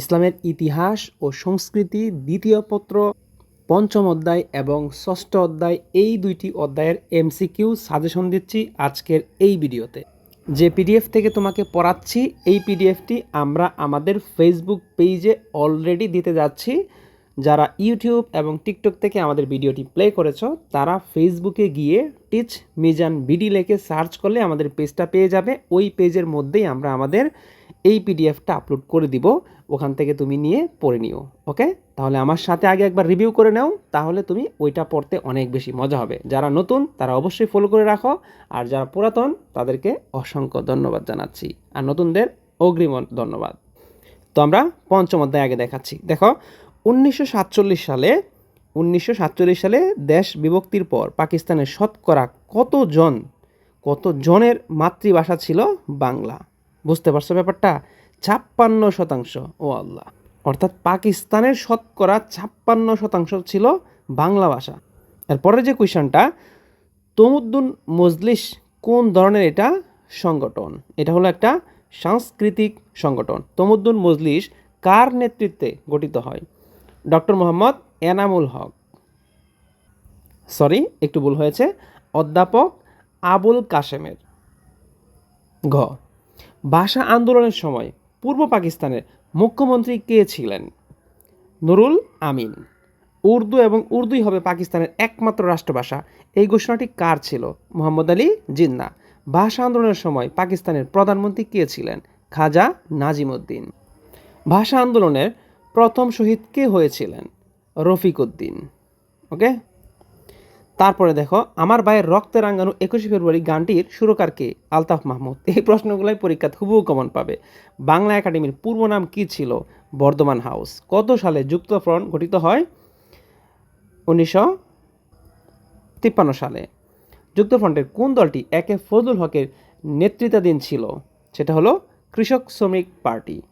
ইসলামের ইতিহাস ও সংস্কৃতি দ্বিতীয় পত্র, পঞ্চম অধ্যায় এবং ষষ্ঠ অধ্যায় এই দুইটি অধ্যায়ের এমসিকিউ সাজেশন দিচ্ছি আজকের এই ভিডিওতে। যে পিডিএফ থেকে তোমাকে পড়াচ্ছি, এই পিডিএফটি আমরা আমাদের ফেসবুক পেজে অলরেডি দিতে যাচ্ছি। যারা ইউটিউব এবং টিকটক থেকে আমাদের ভিডিওটি প্লে করেছ, তারা ফেসবুকে গিয়ে টিচ মিজান বিডি লেখে সার্চ করলে আমাদের পেজটা পেয়ে যাবে। ওই পেজের মধ্যেই আমরা আমাদের এই পিডিএফটা আপলোড করে দিব, ওখান থেকে তুমি নিয়ে পড়ে নিও ওকে তাহলে আমার সাথে আগে একবার রিভিউ করে নাও, তাহলে তুমি ওইটা পড়তে অনেক বেশি মজা হবে। যারা নতুন, তারা অবশ্যই ফলো করে রাখো, আর যারা পুরাতন, তাদেরকে অসংখ্য ধন্যবাদ জানাচ্ছি। আর নতুনদের অগ্রিম ধন্যবাদ। তো আমরা পঞ্চম অধ্যায় আগে দেখাচ্ছি। দেখো, উনিশশো সাতচল্লিশ সালে, উনিশশো সাতচল্লিশ সালে দেশ বিভক্তির পর পাকিস্তানের শতকরা কতজন কত জনের মাতৃভাষা ছিল বাংলা? বুঝতে পারছ ব্যাপারটা? ছাপ্পান্ন শতাংশ, ও আল্লাহ। অর্থাৎ পাকিস্তানের শতকরা ছাপ্পান্ন শতাংশ ছিল বাংলা ভাষা। এরপরের যে কোয়েশনটা, তমুদ্দুন মজলিস কোন ধরনের এটা? সংগঠন। এটা হলো একটা সাংস্কৃতিক সংগঠন। তমুদ্দুন মজলিস কার নেতৃত্বে গঠিত হয়? ডক্টর মোহাম্মদ এনামুল হক। সরি, একটু ভুল হয়েছে। অধ্যাপক আবুল কাশেমের। ঘ। ভাষা আন্দোলনের সময় পূর্ব পাকিস্তানের মুখ্যমন্ত্রী কে ছিলেন? নুরুল আমিন। উর্দু এবং উর্দুই হবে পাকিস্তানের একমাত্র রাষ্ট্রভাষা। এই ঘোষণাটি কার ছিল? মোহাম্মদ আলী জিন্না। ভাষা আন্দোলনের সময় পাকিস্তানের প্রধানমন্ত্রী কে ছিলেন? খাজা নাজিমুদ্দিন। ভাষা আন্দোলনের প্রথম শহীদ কে হয়েছিলেন? রফিক উদ্দিন। ওকে? তারপরে দেখো, আমার ভাইয়ের রক্তে রাঙ্গানো একুশে ফেব্রুয়ারি গানটির সুরকার কে? আলতাফ মাহমুদ। এই প্রশ্নগুলোই পরীক্ষাত হুবহু কমন পাবে। বাংলা একাডেমির পূর্ব নাম কী ছিল? বর্ধমান হাউস। কত সালে যুক্তফ্রন্ট গঠিত হয়? উনিশশো তিপ্পান্ন সালে। যুক্তফ্রন্টের কোন দলটি একে ফজলুল হকের নেতৃত্বাধীন ছিল? সেটা হলো কৃষক শ্রমিক পার্টি।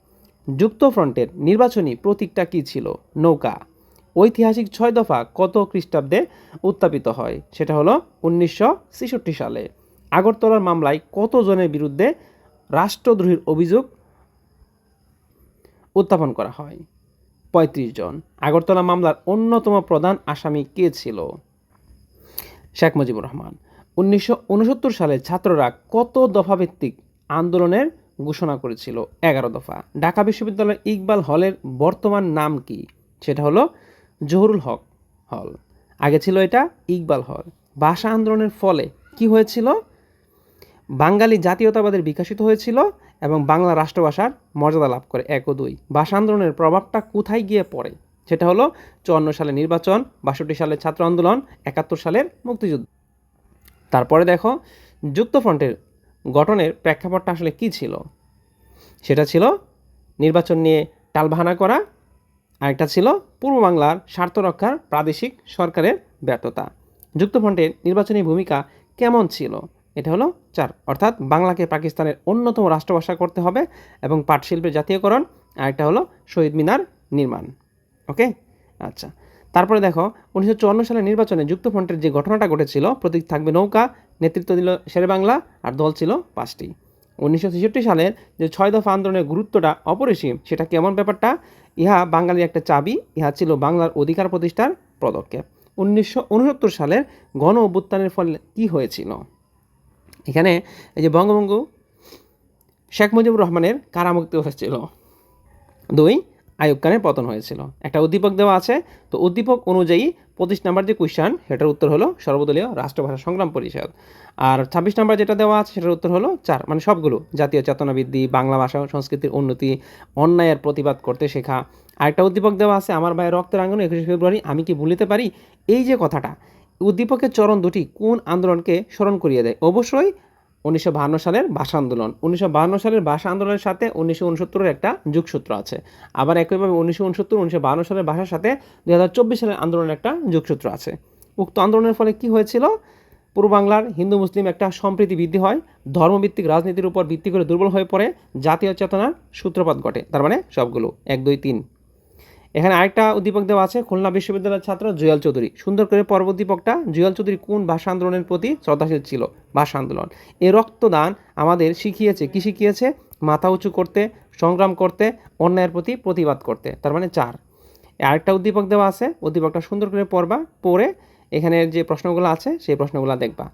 যুক্তফ্রন্টের নির্বাচনী প্রতীকটা কী ছিল? নৌকা। ঐতিহাসিক ছয় দফা কত খ্রিস্টাব্দে উত্থাপিত হয়? সেটা হলো উনিশশো ছেষট্টি সালে। আগরতলার মামলায় কত জনের বিরুদ্ধে রাষ্ট্রদ্রোহীর অভিযোগ উত্থাপন করা হয়? পঁয়ত্রিশ জন। আগরতলা মামলার অন্যতম প্রধান আসামি কে ছিল? শেখ মুজিবুর রহমান। উনিশশো উনসত্তর সালে ছাত্ররা কত দফাভিত্তিক আন্দোলনের ঘোষণা করেছিল? এগারো দফা। ঢাকা বিশ্ববিদ্যালয়ের ইকবাল হলের বর্তমান নাম কি? সেটা হলো জহুরুল হক হল। আগে ছিল এটা ইকবাল হল। ভাষা আন্দোলনের ফলে কি হয়েছিল? বাঙালি জাতীয়তাবাদের বিকাশিত হয়েছিল এবং বাংলা রাষ্ট্রভাষার মর্যাদা লাভ করে। এক ও দুই। ভাষা আন্দোলনের প্রভাবটা কোথায় গিয়ে পড়ে? সেটা হলো চুয়ান্ন সালে নির্বাচন, বাষট্টি সালের ছাত্র আন্দোলন, একাত্তর সালের মুক্তিযুদ্ধ। তারপরে দেখো, যুক্তফ্রন্টের গঠনের প্রেক্ষাপটটা আসলে কী ছিল? সেটা ছিল নির্বাচন নিয়ে টালবাহানা করা আরেকটা ছিল পূর্ব বাংলার স্বার্থ রক্ষার প্রাদেশিক সরকারের ব্যর্থতা। যুক্তফ্রন্টের নির্বাচনী ভূমিকা কেমন ছিল? এটা হলো চার। অর্থাৎ বাংলাকে পাকিস্তানের অন্যতম রাষ্ট্রভাষা করতে হবে এবং পাট পাটশিল্পের জাতীয়করণ। আরেকটা হলো শহীদ মিনার নির্মাণ। ওকে? আচ্ছা। তারপরে দেখো, উনিশশো চুয়ান্ন সালের নির্বাচনে যুক্তফ্রন্টের যে ঘটনাটা ঘটেছিল, প্রতীক থাকবে নৌকা, নেতৃত্ব দিল শেরে বাংলা আর দল ছিল পাঁচটি। উনিশশো ছেষট্টি সালের যে ছয় দফা আন্দোলনের গুরুত্বটা অপরিসীম, সেটা কেমন ব্যাপারটা? ইহা বাঙালির একটা চাবি, ইহা ছিল বাংলার অধিকার প্রতিষ্ঠার পদক্ষেপ। উনিশশো উনসত্তর সালের গণ অভ্যুত্থানের ফলে কী হয়েছিল? এখানে এই যে বঙ্গবঙ্গ শেখ মুজিবুর রহমানের কারামুক্তি হয়েছিল দুই আয়ুব পতন হয়েছিল। একটা উদ্দীপক দেওয়া আছে, তো উদ্দীপক অনুযায়ী পঁচিশ নাম্বার যে কোয়েশ্চান সেটার উত্তর হলো সর্বদলীয় রাষ্ট্রভাষা সংগ্রাম পরিষদ। আর ছাব্বিশ নাম্বার যেটা দেওয়া আছে, সেটার উত্তর হলো চার মানে সবগুলো, জাতীয় চেতনা বৃদ্ধি বাংলা ভাষা সংস্কৃতির উন্নতি, অন্যায়ের প্রতিবাদ করতে শেখা। আরেকটা উদ্দীপক দেওয়া আছে, আমার ভাইয়ের রক্তের আঙ্গন, একুশে ফেব্রুয়ারি, আমি কি ভুলিতে পারি? এই যে কথাটা, উদ্দীপকের চরণ দুটি কোন আন্দোলনকে স্মরণ করিয়ে দেয়? অবশ্যই উনিশশো সালের ভাষা আন্দোলন। উনিশশো সালের ভাষা আন্দোলনের সাথে উনিশশো উনসত্তরের একটা যুগসূত্র আছে। আবার একইভাবে উনিশশো উনসত্তর, উনিশশো সালের ভাষার সাথে দুই হাজার চব্বিশ সালের আন্দোলনের একটা যুগসূত্র আছে। উক্ত আন্দোলনের ফলে কি হয়েছিল? পূর্ব বাংলার হিন্দু মুসলিম একটা সম্প্রীতি বৃদ্ধি হয়, ধর্মভিত্তিক রাজনীতির উপর ভিত্তি করে দুর্বল হয়ে পড়ে, জাতীয় চেতনার সূত্রপাত ঘটে, তার মানে সবগুলো, এক, দুই, তিন। এখানে আরেকটা উদ্দীপক দেওয়া আছে, খুলনা বিশ্ববিদ্যালয়ের ছাত্র জুয়াল চৌধুরী। সুন্দর করে পর্ব উদ্দীপকটা জুয়াল চৌধুরী কোন ভাষা আন্দোলনের প্রতি শ্রদ্ধাশীল ছিল? ভাষা আন্দোলন। এই রক্তদান আমাদের শিখিয়েছে, কি শিখিয়েছে? মাথা উঁচু করতে, সংগ্রাম করতে, অন্যায়ের প্রতি প্রতিবাদ করতে, তার মানে চার। আরেকটা উদ্দীপক দেওয়া আছে, উদ্দীপকটা সুন্দর করে পড়বা, পড়ে এখানে যে প্রশ্নগুলো আছে, সেই প্রশ্নগুলো দেখবা।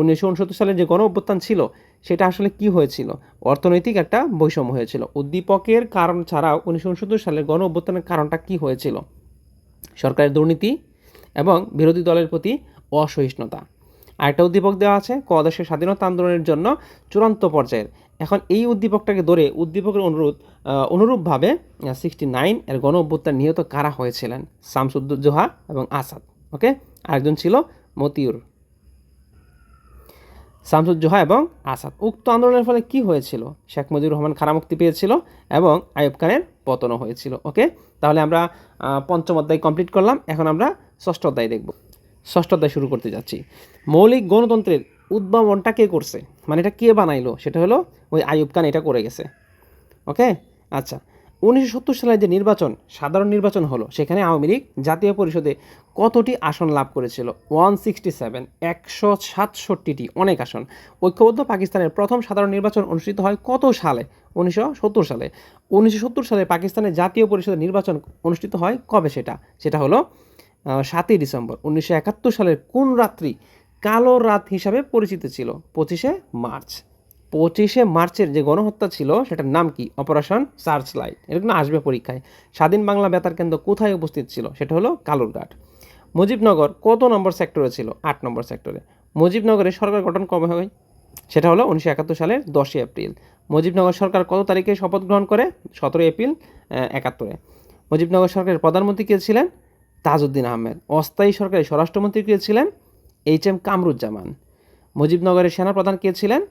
উনিশশো উনসত্তর সালের যে গণ অভ্যুত্থান ছিল সেটা আসলে কি হয়েছিল? অর্থনৈতিক একটা বৈষম্য হয়েছিল। উদ্দীপকের কারণ ছাড়াও উনিশশো উনসত্তর সালের গণ অভ্যুত্থানের কারণটা কি হয়েছিল? সরকারের দুর্নীতি এবং বিরোধী দলের প্রতি অসহিষ্ণুতা। আরেকটা উদ্দীপক দেওয়া আছে, ক দেশের স্বাধীনতা আন্দোলনের জন্য চূড়ান্ত পর্যায়ের। এখন এই উদ্দীপকটাকে ধরে উদ্দীপকের অনুরোধ অনুরূপভাবে সিক্সটি নাইন এর গণ অভ্যুত্থান নিহত কারা হয়েছিলেন? শামসুদ্দোহা এবং আসাদ। ওকে আরেকজন ছিল মতিউর। শামসুজ্জোহা এবং আসাদ। উক্ত আন্দোলনের ফলে কি হয়েছিল? শেখ মুজিবুর রহমান খারা মুক্তি পেয়েছিল এবং আইয়ুব খানের পতনও হয়েছিল, ওকে? তাহলে আমরা পঞ্চম অধ্যায় কমপ্লিট করলাম। এখন আমরা ষষ্ঠ অধ্যায় দেখব। ষষ্ঠ অধ্যায় শুরু করতে যাচ্ছি। মৌলিক গণতন্ত্রের উদ্ভাবনটা কে করছে? মানে এটা কে বানাইলো? সেটা হলো ওই আইয়ুব খান এটা করে গেছে, ওকে? আচ্ছা উনিশশো সালের যে নির্বাচন, সাধারণ নির্বাচন হলো, সেখানে আওয়ামী লীগ জাতীয় পরিষদে কতটি আসন লাভ করেছিল? ওয়ান সিক্সটি সেভেন একশো সাতষট্টিটি, অনেক আসন। ঐক্যবদ্ধ পাকিস্তানের প্রথম সাধারণ নির্বাচন অনুষ্ঠিত হয় কত সালে? উনিশশো সত্তর সালে। উনিশশো সত্তর সালে পাকিস্তানের জাতীয় পরিষদের নির্বাচন অনুষ্ঠিত হয় কবে সেটা? সেটা হলো সাতই ডিসেম্বর। উনিশশো একাত্তর সালের কোন রাত্রি কালো রাত হিসাবে পরিচিত ছিল? পঁচিশে মার্চ। পঁচিশে মার্চের যে গণহত্যা ছিল, সেটার নাম কি? অপারেশন সার্চ লাইট এরকম আসবে পরীক্ষায়। স্বাধীন বাংলা বেতার কেন্দ্র কোথায় উপস্থিত ছিল? সেটা হলো কালুরঘাট। মুজিবনগর কত নম্বর সেক্টরে ছিল? আট নম্বর সেক্টরে। মুজিবনগরে সরকার গঠন কবে হয়? সেটা হলো উনিশশো একাত্তর সালের দশই এপ্রিল। মুজিবনগর সরকার কত তারিখে শপথ গ্রহণ করে? সতেরো এপ্রিল একাত্তরে। মুজিবনগর সরকারের প্রধানমন্ত্রী কে ছিলেন? তাজউদ্দিন আহমেদ। অস্থায়ী সরকারের স্বরাষ্ট্রমন্ত্রী কে ছিলেন? H M Kamruzzaman. মুজিবনগরের সেনাপ্রধান কে ছিলেন?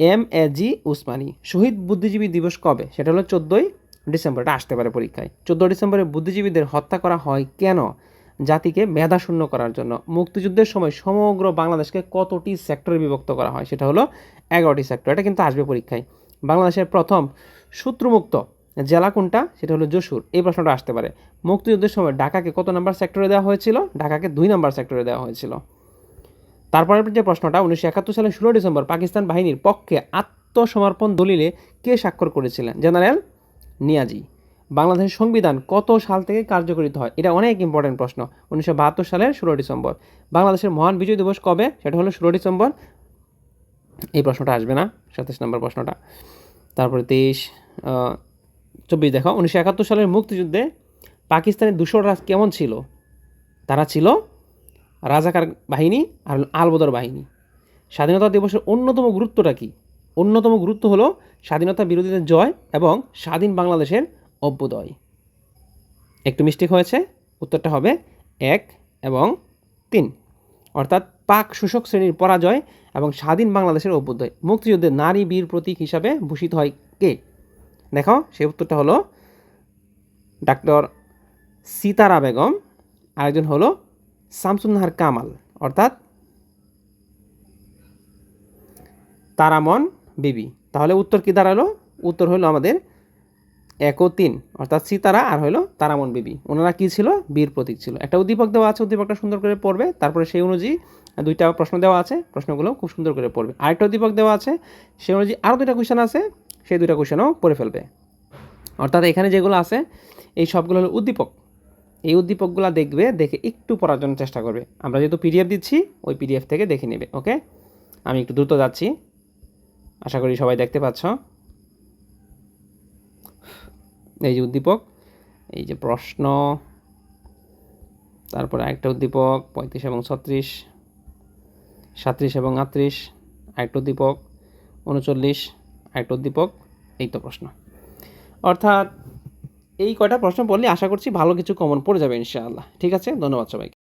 এম এ জি উসমানী, শহীদ বুদ্ধিজীবী দিবস কবে? সেটা হলো চোদ্দোই ডিসেম্বর, এটা আসতে পারে পরীক্ষায়। চোদ্দ ডিসেম্বরে বুদ্ধিজীবীদের হত্যা করা হয় কেন? জাতিকে মেধাশূন্য করার জন্য। মুক্তিযুদ্ধের সময় সমগ্র বাংলাদেশকে কতটি সেক্টরে বিভক্ত করা হয়? সেটা হলো এগারোটি সেক্টর, এটা কিন্তু আসবে পরীক্ষায়। বাংলাদেশের প্রথম সূত্রমুক্ত জেলা কোনটা? সেটা হলো যশোর। এই প্রশ্নটা আসতে পারে। মুক্তিযুদ্ধের সময় ঢাকাকে কত নাম্বার সেক্টরে দেওয়া হয়েছিল? ঢাকাকে দুই নাম্বার সেক্টরে দেওয়া হয়েছিল। তারপরের যে প্রশ্নটা, উনিশশো একাত্তর সালের ষোলো ডিসেম্বর পাকিস্তান বাহিনীর পক্ষে আত্মসমর্পণ দলিলে কে স্বাক্ষর করেছিলেন? জেনারেল নিয়াজি। বাংলাদেশের সংবিধান কত সাল থেকে কার্যকরিত হয়? এটা অনেক ইম্পর্টেন্ট প্রশ্ন। উনিশশো বাহাত্তর সালের ষোলো ডিসেম্বর। বাংলাদেশের মহান বিজয় দিবস কবে? সেটা হলো ষোলো ডিসেম্বর। এই প্রশ্নটা আসবে না, সাতাশ নম্বর প্রশ্নটা। তারপরে তেইশ চব্বিশ দেখো। উনিশশো একাত্তর সালের মুক্তিযুদ্ধে পাকিস্তানের দূষররা কেমন ছিল? তারা ছিল রাজাকার বাহিনী আর হলো আলবদর বাহিনী। স্বাধীনতা দিবসের অন্যতম গুরুত্বটা কি? অন্যতম গুরুত্ব হলো স্বাধীনতা বিরোধীদের জয় এবং স্বাধীন বাংলাদেশের অভ্যুদয়। একটু মিস্টেক হয়েছে, উত্তরটা হবে এক এবং তিন। অর্থাৎ পাক শোষক শ্রেণির পরাজয় এবং স্বাধীন বাংলাদেশের অভ্যুদয়। মুক্তিযুদ্ধে নারী বীর প্রতীক হিসাবে ভূষিত হয় কে? দেখো, সেই উত্তরটা হলো ডাক্তার সীতারা বেগম, আরেকজন হলো শামসুন্নাহার কামাল অর্থাৎ তারামন বিবি। তাহলে উত্তর কি দাঁড়াল? উত্তর হলো আমাদের এক ও তিন অর্থাৎ সীতারা, আর হলো তারামন বিবি। ওনারা কি ছিল? বীর প্রতীক ছিল। একটা উদ্দীপক দেওয়া আছে, উদ্দীপকটা সুন্দর করে পড়বে। তারপরে সেই অনুযায়ী দুইটা প্রশ্ন দেওয়া আছে, প্রশ্নগুলো খুব সুন্দর করে পড়বে। আরেকটা উদ্দীপক দেওয়া আছে, সেই অনুযায়ী আরও দুইটা কোয়েশন আছে, সেই দুইটা কোয়েশনও পড়ে ফেলবে। অর্থাৎ এখানে যেগুলো আছে, এই সবগুলো হলো উদ্দীপক। এই উদ্দীপকগুলো দেখবে, দেখে একটু পড়ার জন্য চেষ্টা করবে। আমরা যেহেতু পিডিএফ দিচ্ছি, ওই পিডিএফ থেকে দেখে নেবে, ওকে? আমি একটু দ্রুত যাচ্ছি। আশা করি সবাই দেখতে পাচ্ছ। এই যে উদ্দীপক, এই যে প্রশ্ন, তারপরে আরেকটা উদ্দীপক, পঁয়ত্রিশ এবং ছত্রিশ, সাঁত্রিশ এবং আটত্রিশ, আরেকটা উদ্দীপক, উনচল্লিশ, আরেকটা উদ্দীপক, এই তো প্রশ্ন। অর্থাৎ এই কয়টা প্রশ্ন পড়লে আশা করছি ভালো কিছু কমন পড়ে যাবে ইনশাআল্লাহ। ঠিক আছে? ধন্যবাদ সবাইকে।